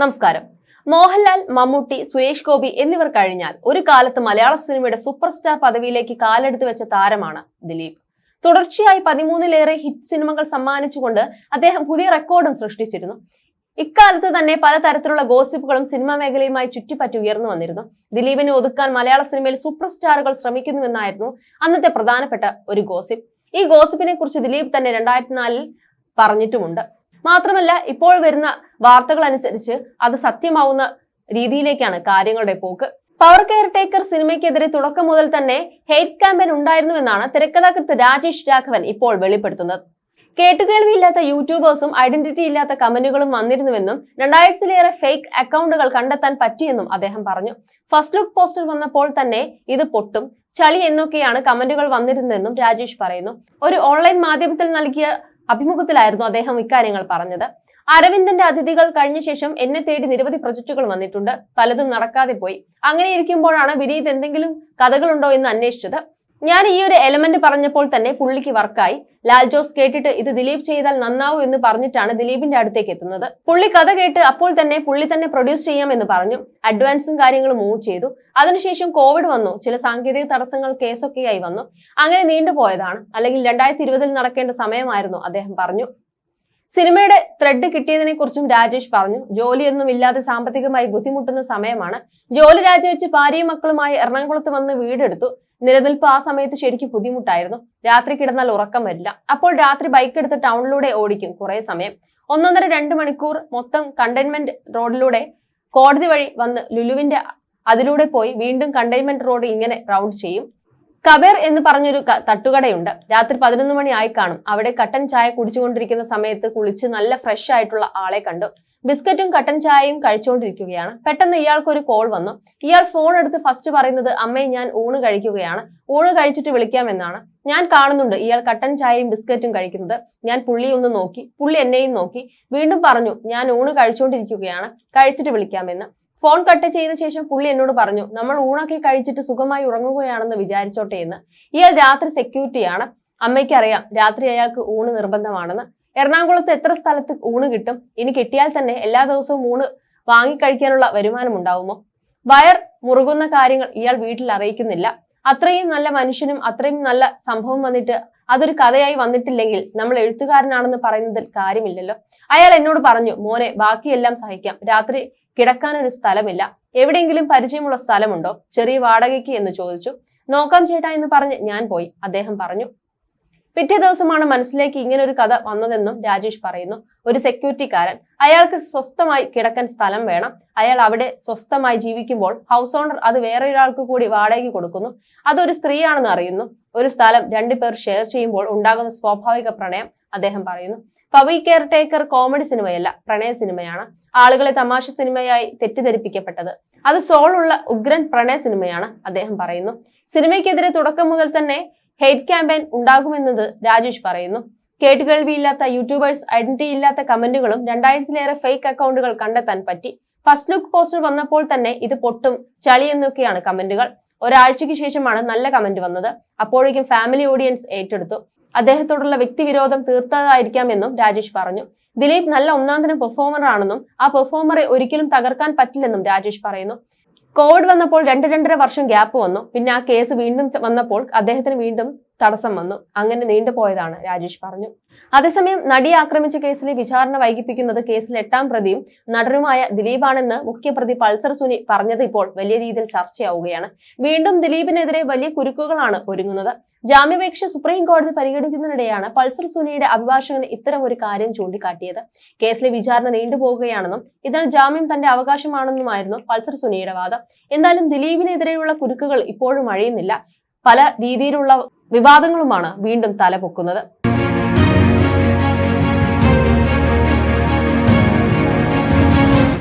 നമസ്കാരം. മോഹൻലാൽ മമ്മൂട്ടി സുരേഷ് ഗോപി എന്നിവർ കഴിഞ്ഞാൽ ഒരു കാലത്ത് മലയാള സിനിമയുടെ സൂപ്പർ സ്റ്റാർ പദവിയിലേക്ക് കാലെടുത്ത് വെച്ച താരമാണ് ദിലീപ്. തുടർച്ചയായി പതിമൂന്നിലേറെ ഹിറ്റ് സിനിമകൾ സമ്മാനിച്ചുകൊണ്ട് അദ്ദേഹം പുതിയ റെക്കോർഡും സൃഷ്ടിച്ചിരുന്നു. ഇക്കാലത്ത് തന്നെ പലതരത്തിലുള്ള ഗോസിപ്പുകളും സിനിമാ മേഖലയുമായി ചുറ്റിപ്പറ്റി ഉയർന്നു വന്നിരുന്നു. ദിലീപിനെ ഒതുക്കാൻ മലയാള സിനിമയിൽ സൂപ്പർ സ്റ്റാറുകൾ ശ്രമിക്കുന്നുവെന്നായിരുന്നു അന്നത്തെ പ്രധാനപ്പെട്ട ഒരു ഗോസിപ്പ്. ഈ ഗോസിപ്പിനെ കുറിച്ച് ദിലീപ് തന്നെ രണ്ടായിരത്തി നാലിൽ പറഞ്ഞിട്ടുമുണ്ട്. മാത്രമല്ല ഇപ്പോൾ വരുന്ന വാർത്തകൾ അനുസരിച്ച് അത് സത്യമാവുന്ന രീതിയിലേക്കാണ് കാര്യങ്ങളുടെ പോക്ക്. പവർ കെയർ ടേക്കർ സിനിമയ്ക്കെതിരെ തുടക്കം മുതൽ തന്നെ ഹെയ്റ്റ് ക്യാമ്പയിൻ ഉണ്ടായിരുന്നുവെന്നാണ് തിരക്കഥാകൃത്ത് രാജേഷ് രാഘവൻ ഇപ്പോൾ വെളിപ്പെടുത്തുന്നത്. കേട്ടുകേൾവിയില്ലാത്ത യൂട്യൂബേഴ്സും ഐഡന്റിറ്റി ഇല്ലാത്ത കമന്റുകളും വന്നിരുന്നുവെന്നും രണ്ടായിരത്തിലേറെ ഫേക്ക് അക്കൗണ്ടുകൾ കണ്ടെത്താൻ പറ്റിയെന്നും അദ്ദേഹം പറഞ്ഞു. ഫസ്റ്റ് ലുക്ക് പോസ്റ്റർ വന്നപ്പോൾ തന്നെ ഇത് പൊട്ടും ചളി എന്നൊക്കെയാണ് കമന്റുകൾ വന്നിരുന്നതെന്നും രാജേഷ് പറയുന്നു. ഒരു ഓൺലൈൻ മാധ്യമത്തിൽ നൽകിയ അഭിമുഖത്തിലായിരുന്നു അദ്ദേഹം ഇക്കാര്യങ്ങൾ പറഞ്ഞത്. അരവിന്ദന്റെ അതിഥികൾ കഴിഞ്ഞ ശേഷം എന്നെ തേടി നിരവധി പ്രൊജക്ടുകൾ വന്നിട്ടുണ്ട്. പലതും നടക്കാതെ പോയി. അങ്ങനെ ഇരിക്കുമ്പോഴാണ് വിനീത് എന്തെങ്കിലും കഥകളുണ്ടോ എന്ന് അന്വേഷിച്ചത്. ഞാൻ ഈ ഒരു എലമെന്റ് പറഞ്ഞപ്പോൾ തന്നെ പുള്ളിക്ക് വർക്കായി. ലാൽ ജോസ് കേട്ടിട്ട് ഇത് ദിലീപ് ചെയ്താൽ നന്നാവൂ എന്ന് പറഞ്ഞിട്ടാണ് ദിലീപിന്റെ അടുത്തേക്ക് എത്തുന്നത്. പുള്ളി കഥ കേട്ട് അപ്പോൾ തന്നെ പുള്ളി തന്നെ പ്രൊഡ്യൂസ് ചെയ്യാം എന്ന് പറഞ്ഞു. അഡ്വാൻസും കാര്യങ്ങളും മൂവ് ചെയ്തു. അതിനുശേഷം കോവിഡ് വന്നു. ചില സാങ്കേതിക തടസ്സങ്ങൾ കേസൊക്കെയായി വന്നു. അങ്ങനെ നീണ്ടുപോയതാണ് അല്ലെങ്കിൽ രണ്ടായിരത്തി ഇരുപതിൽ നടക്കേണ്ട സമയമായിരുന്നു അദ്ദേഹം പറഞ്ഞു. സിനിമയുടെ ത്രെഡ് കിട്ടിയതിനെ കുറിച്ചും രാജേഷ് പറഞ്ഞു. ജോലിയൊന്നും ഇല്ലാതെ സാമ്പത്തികമായി ബുദ്ധിമുട്ടുന്ന സമയമാണ്. ജോലി രാജിവെച്ച് ഭാര്യയും മക്കളുമായി എറണാകുളത്ത് വന്ന് വീടെടുത്തു. നിലനിൽപ്പ് ആ സമയത്ത് ശരിക്കും ബുദ്ധിമുട്ടായിരുന്നു. രാത്രി കിടന്നാൽ ഉറക്കം വരില്ല. അപ്പോൾ രാത്രി ബൈക്ക് എടുത്ത് ടൗണിലൂടെ ഓടിക്കും കുറെ സമയം. ഒന്നൊന്നര രണ്ട് മണിക്കൂർ മൊത്തം കണ്ടെയ്ൻമെന്റ് റോഡിലൂടെ കോടതി വഴി വന്ന് ലുലുവിന്റെ അതിലൂടെ പോയി വീണ്ടും കണ്ടെയ്ൻമെന്റ് റോഡ് ഇങ്ങനെ റൗണ്ട് ചെയ്യും. കബേർ എന്ന് പറഞ്ഞൊരു തട്ടുകടയുണ്ട്. രാത്രി പതിനൊന്ന് മണി ആയി കാണും. അവിടെ കട്ടൻ ചായ കുടിച്ചുകൊണ്ടിരിക്കുന്ന സമയത്ത് കുളിച്ച് നല്ല ഫ്രഷ് ആയിട്ടുള്ള ആളെ കണ്ടു. ബിസ്ക്കറ്റും കട്ടൻ ചായയും കഴിച്ചുകൊണ്ടിരിക്കുകയാണ് പെട്ടെന്ന് ഇയാൾക്ക് ഒരു കോൾ വന്നു. ഇയാൾ ഫോൺ എടുത്ത് ഫസ്റ്റ് പറയുന്നത് അമ്മേ ഞാൻ ഊണ് കഴിക്കുകയാണ്. ഊണ് കഴിച്ചിട്ട് വിളിക്കാമെന്നാണ്. ഞാൻ കാണുന്നുണ്ട് ഇയാൾ കട്ടൻ ചായയും ബിസ്ക്കറ്റും കഴിക്കുന്നത്. ഞാൻ പുള്ളി ഒന്ന് നോക്കി. പുള്ളി എന്നെയും നോക്കി. വീണ്ടും പറഞ്ഞു ഞാൻ ഊണ് കഴിച്ചുകൊണ്ടിരിക്കുകയാണ് കഴിച്ചിട്ട് വിളിക്കാമെന്ന്. ഫോൺ കട്ട് ചെയ്ത ശേഷം പുള്ളി എന്നോട് പറഞ്ഞു നമ്മൾ ഊണൊക്കെ കഴിച്ചിട്ട് സുഖമായി ഉറങ്ങുകയാണെന്ന് വിചാരിച്ചോട്ടെ എന്ന്. ഇയാൾ രാത്രി സെക്യൂരിറ്റിയാണ് അമ്മയ്ക്ക് അറിയാം രാത്രി അയാൾക്ക് ഊണ് നിർബന്ധമാണെന്ന്. എറണാകുളത്ത് എത്ര സ്ഥലത്ത് ഊണ് കിട്ടും? ഇനി കിട്ടിയാൽ തന്നെ എല്ലാ ദിവസവും ഊണ് വാങ്ങിക്കഴിക്കാനുള്ള വരുമാനം ഉണ്ടാവുമോ? വയർ മുറുകുന്ന കാര്യങ്ങൾ ഇയാൾ വീട്ടിൽ അറിയിക്കുന്നില്ല. അത്രയും നല്ല മനുഷ്യനും അത്രയും നല്ല സംഭവം വന്നിട്ട് അതൊരു കഥയായി വന്നിട്ടില്ലെങ്കിൽ നമ്മൾ എഴുത്തുകാരനാണെന്ന് പറയുന്നതിൽ കാര്യമില്ലല്ലോ. അയാൾ എന്നോട് പറഞ്ഞു മോനെ ബാക്കിയെല്ലാം സഹിക്കാം. രാത്രി കിടക്കാൻ ഒരു സ്ഥലമില്ല. എവിടെയെങ്കിലും പരിചയമുള്ള സ്ഥലമുണ്ടോ? ചെറിയ വാടകയ്ക്ക്? എന്ന് ചോദിച്ചു. നോക്കാം ചേട്ടാ എന്ന് പറഞ്ഞ് ഞാൻ പോയി. അദ്ദേഹം പറഞ്ഞു പിറ്റേ ദിവസമാണ് മനസ്സിലേക്ക് ഇങ്ങനെ ഒരു കഥ വന്നതെന്നും രാജേഷ് പറയുന്നു. ഒരു സെക്യൂരിറ്റിക്കാരൻ അയാൾക്ക് സ്വസ്ഥമായി കിടക്കാൻ സ്ഥലം വേണം. അയാൾ അവിടെ സ്വസ്ഥമായി ജീവിക്കുമ്പോൾ ഹൗസ് ഓണർ അത് വേറെ ഒരാൾക്ക് കൂടി വാടകയ്ക്ക് കൊടുക്കുന്നു. അതൊരു സ്ത്രീയാണെന്ന് അറിയുന്നു. ഒരു സ്ഥലം രണ്ടു പേർ ഷെയർ ചെയ്യുമ്പോൾ ഉണ്ടാകുന്ന സ്വാഭാവിക പ്രണയം അദ്ദേഹം പറയുന്നു. പവി കെയർ ടേക്കർ കോമഡി സിനിമയല്ല പ്രണയ സിനിമയാണ് ആളുകളെ തമാശ സിനിമയായി തെറ്റിദ്ധരിപ്പിക്കപ്പെട്ടത്. അത് സോൾ ഉള്ള ഉഗ്രൻ പ്രണയ സിനിമയാണ് അദ്ദേഹം പറയുന്നു. സിനിമയ്ക്കെതിരെ തുടക്കം മുതൽ തന്നെ ഹെയ്റ്റ് ക്യാമ്പയിൻ ഉണ്ടാകുമെന്നത് രാജേഷ് പറയുന്നു. കേട്ടുകേൾവിയില്ലാത്ത യൂട്യൂബേഴ്സ് ഐഡന്റിറ്റി ഇല്ലാത്ത കമന്റുകളും രണ്ടായിരത്തിലേറെ ഫേക്ക് അക്കൗണ്ടുകൾ കണ്ടെത്താൻ പറ്റി. ഫസ്റ്റ് ലുക്ക് പോസ്റ്റർ വന്നപ്പോൾ തന്നെ ഇത് പൊട്ടും ചളി എന്നൊക്കെയാണ് കമന്റുകൾ. ഒരാഴ്ചയ്ക്ക് ശേഷമാണ് നല്ല കമന്റ് വന്നത്. അപ്പോഴേക്കും ഫാമിലി ഓഡിയൻസ് ഏറ്റെടുത്തു. അദ്ദേഹത്തോടുള്ള വ്യക്തിവിരോധം തീർത്തതായിരിക്കാമെന്നും രാജേഷ് പറഞ്ഞു. ദിലീപ് നല്ല ഒന്നാന്തരം പെർഫോമർ ആണെന്നും ആ പെർഫോമറെ ഒരിക്കലും തകർക്കാൻ പറ്റില്ലെന്നും രാജേഷ് പറയുന്നു. കോവിഡ് വന്നപ്പോൾ രണ്ട് രണ്ടര വർഷം ഗ്യാപ്പ് വന്നു. പിന്നെ ആ കേസ് വീണ്ടും വന്നപ്പോൾ അദ്ദേഹത്തിന് വീണ്ടും തടസ്സം വന്നു. അങ്ങനെ നീണ്ടുപോയതാണ് രാജേഷ് പറഞ്ഞു. അതേസമയം നടിയെ ആക്രമിച്ച കേസിലെ വിചാരണ വൈകിപ്പിക്കുന്നത് കേസിൽ എട്ടാം പ്രതിയും നടനുമായ ദിലീപാണെന്ന് മുഖ്യപ്രതി പൾസർ സുനി പറഞ്ഞത് ഇപ്പോൾ വലിയ രീതിയിൽ ചർച്ചയാവുകയാണ്. വീണ്ടും ദിലീപിനെതിരെ വലിയ കുരുക്കുകളാണ് ഒരുങ്ങുന്നത്. ജാമ്യപേക്ഷ സുപ്രീം കോടതി പരിഗണിക്കുന്നതിനിടെയാണ് പൾസർ സുനിയുടെ അഭിഭാഷകൻ ഇത്തരം ഒരു കാര്യം ചൂണ്ടിക്കാട്ടിയത്. കേസിലെ വിചാരണ നീണ്ടുപോകുകയാണെന്നും ഇതിനാൽ ജാമ്യം തന്റെ അവകാശമാണെന്നുമായിരുന്നു പൾസർ സുനിയുടെ വാദം. എന്തായാലും ദിലീപിനെതിരെയുള്ള കുരുക്കുകൾ ഇപ്പോഴും അഴിയുന്നില്ല. പല രീതിയിലുള്ള വിവാദങ്ങളുമാണ് വീണ്ടും തലപൊക്കുന്നത്.